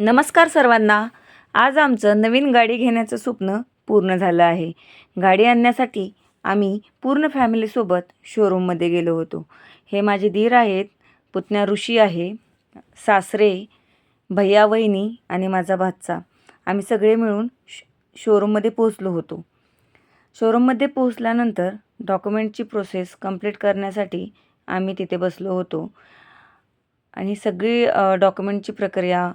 नमस्कार सर्वांना. आज आमचं नवीन गाडी घेण्याचं स्वप्न पूर्ण झालं आहे. गाडी आणण्यासाठी आम्ही पूर्ण फॅमिलीसोबत शोरूममध्ये गेलो होतो. हे माझे धीर आहेत पुतण्या ऋषी आहे सासरे भैया वहिनी आणि माझा भाचा. आम्ही सगळे मिळून श शोरूममध्ये पोहोचलो होतो. शोरूममध्ये पोहोचल्यानंतर डॉक्युमेंटची प्रोसेस कंप्लीट करण्यासाठी आम्ही तिथे बसलो होतो. आणि सगळी डॉक्युमेंटची प्रक्रिया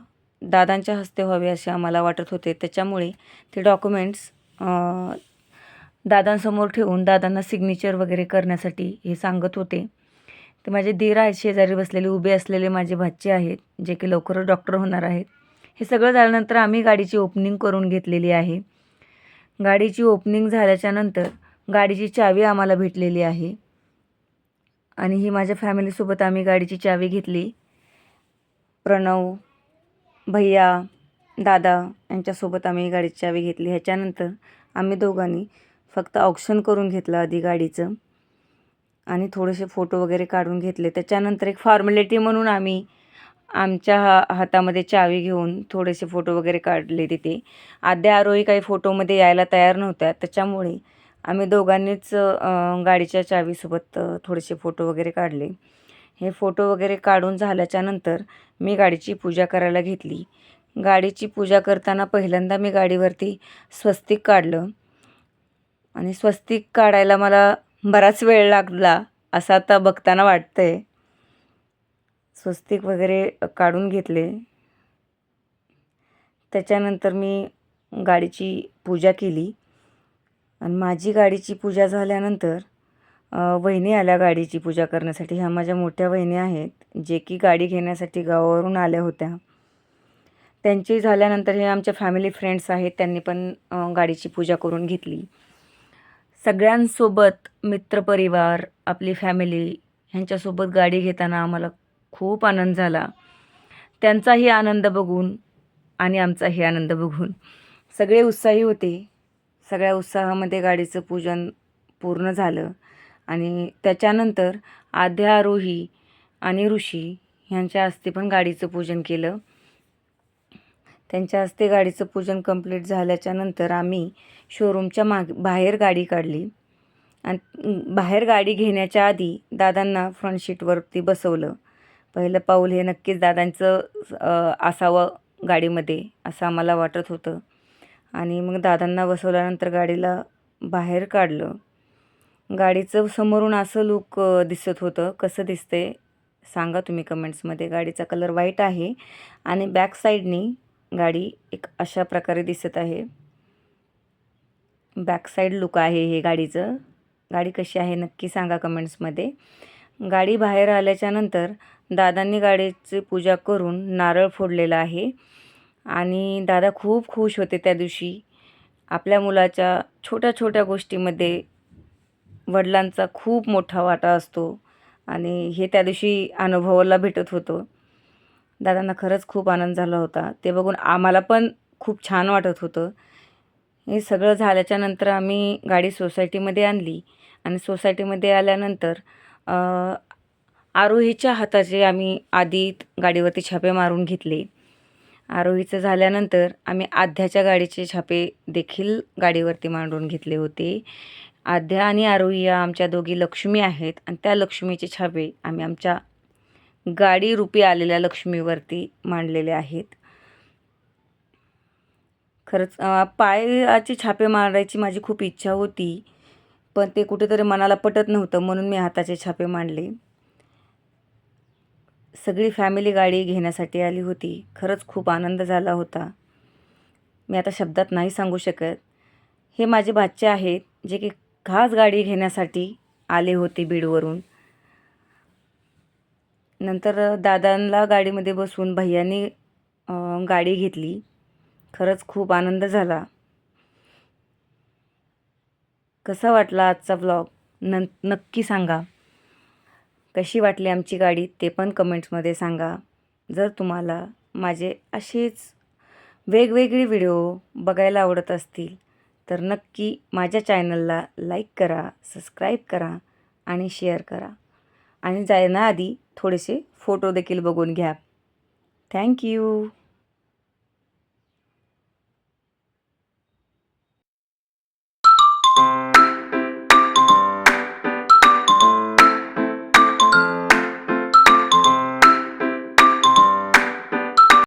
दादांच्या हस्ते व्हावे असे आम्हाला वाटत होते. त्याच्यामुळे ते डॉक्युमेंट्स दादांसमोर ठेवून दादांना सिग्नेचर वगैरे करण्यासाठी हे सांगत होते. ते माझे दीर आहेत शेजारी बसलेले उभे असलेले माझे भाचे आहेत जे की लवकरच डॉक्टर होणार आहेत. हे सगळं झाल्यानंतर आम्ही गाडीची ओपनिंग करून घेतलेली आहे. गाडीची ओपनिंग झाल्याच्यानंतर गाडीची चावी आम्हाला भेटलेली आहे. आणि ही माझ्या फॅमिलीसोबत आम्ही गाडीची चावी घेतली. प्रणव भैया दादा यांच्यासोबत आम्ही गाडीची चावी घेतली. ह्याच्यानंतर आम्ही दोघांनी फक्त ऑप्शन करून घेतलं आधी गाडीचं. आणि थोडेसे फोटो वगैरे काढून घेतले. त्याच्यानंतर एक फॉर्मॅलिटी म्हणून आम्ही आमच्या हा हातामध्ये चावी घेऊन थोडेसे फोटो वगैरे काढले तिथे. आद्या आरोही काही फोटोमध्ये यायला तयार नव्हत्या. त्याच्यामुळे आम्ही दोघांनीच गाडीच्या चावीसोबत थोडेसे फोटो वगैरे काढले. हे फोटो वगैरे काढून झाल्याच्यानंतर मी गाडीची पूजा करायला घेतली. गाडीची पूजा करताना पहिल्यांदा मी गाडीवरती स्वस्तिक काढलं. आणि स्वस्तिक काढायला मला बराच वेळ लागला असं आता बघताना वाटतं आहे स्वस्तिक वगैरे काढून घेतले. त्याच्यानंतर मी गाडीची पूजा केली. आणि माझी गाडीची पूजा झाल्यानंतर वहिनी आल्या गाडीची पूजा करण्यासाठी. ह्या माझ्या मोठ्या वहिनी आहेत जे की गाडी घेण्यासाठी गावावरून आल्या होत्या. त्यांची झाल्यानंतर हे आमच्या फॅमिली फ्रेंड्स आहेत त्यांनी पण गाडीची पूजा करून घेतली. सगळ्यांसोबत मित्रपरिवार आपली फॅमिली ह्यांच्यासोबत गाडी घेताना आम्हाला खूप आनंद झाला. त्यांचाही आनंद बघून आणि आमचाही आनंद बघून. सगळे उत्साही होते. सगळ्या उत्साहामध्ये गाडीचं पूजन पूर्ण झालं. आणि त्याच्यानंतर आद्यारोही आणि ऋषी ह्यांच्या हस्ते पण गाडीचं पूजन केलं. त्यांच्या हस्ते गाडीचं पूजन कंप्लीट झाल्याच्यानंतर आम्ही शोरूमच्या माग बाहेर गाडी काढली. आणि बाहेर गाडी घेण्याच्या आधी दादांना फ्रंट शीटवरती बसवलं. पहिलं पाऊल हे नक्कीच दादांचं असावं गाडीमध्ये असं आम्हाला वाटत होतं. आणि मग दादांना बसवल्यानंतर गाडीला बाहेर काढलं. गाडीचं समोरून असं लुक दिसत होतं. कसं दिसते सांगा तुम्ही कमेंट्समध्ये गाडीचा कलर व्हाईट आहे आणि बॅक साईडनी गाडी एक अशा प्रकारे दिसत आहे. बॅक साईड लुक आहे हे गाडीचं. गाडी कशी आहे नक्की सांगा कमेंट्समध्ये गाडी बाहेर आल्याच्यानंतर दादांनी गाडीची पूजा करून नारळ फोडलेला आहे. आणि दादा खूप खुश होते त्या दिवशी. आपल्या मुलाच्या छोट्या छोट्या गोष्टीमध्ये वडिलांचा खूप मोठा वाटा असतो आणि हे त्या दिवशी अनुभवाला भेटत होतं. दादांना खरंच खूप आनंद झाला होता. ते बघून आम्हाला पण खूप छान वाटत होतं. हे सगळं झाल्याच्यानंतर आम्ही गाडी सोसायटीमध्ये आणली आणि सोसायटीमध्ये आल्यानंतर आरोहीच्या हाताचे आम्ही आधी गाडीवरती छापे मारून घेतले. आरोहीचं झाल्यानंतर आम्ही आध्याच्या गाडीचे छापे देखील गाडीवरती मांडून घेतले होते. आद्या आणि आरोही या आमच्या दोघी लक्ष्मी आहेत आणि त्या लक्ष्मीचे छापे आम्ही आमच्या गाडी रूपी आलेल्या लक्ष्मीवरती मांडलेले आहेत. खरंच पायाचे छापे मारायची माझी खूप इच्छा होती पण ते कुठेतरी मनाला पटत नव्हतं म्हणून मी हाताचे छापे मांडले. सगळी फॅमिली गाडी घेण्यासाठी आली होती. खरंच खूप आनंद झाला होता. मी आता शब्दात नाही सांगू शकत. हे माझे भाचे आहेत जे की खास गाडी घेण्यासाठी आले होते बीडवरून. नंतर दादांना गाडीमध्ये बसून भैयानी गाडी घेतली. खरंच खूप आनंद झाला. कसा वाटला आजचा ब्लॉग न नक्की सांगा. कशी वाटली आमची गाडी? ते पण कमेंट्समध्ये सांगा. जर तुम्हाला माझे असेच वेगवेगळे व्हिडिओ बघायला आवडत असतील तर नक्की माझ्या चॅनलला लाईक करा सबस्क्राईब करा आणि शेअर करा. आणि जाण्याआधी थोडेसे फोटो देखील बघून घ्या. थँक्यू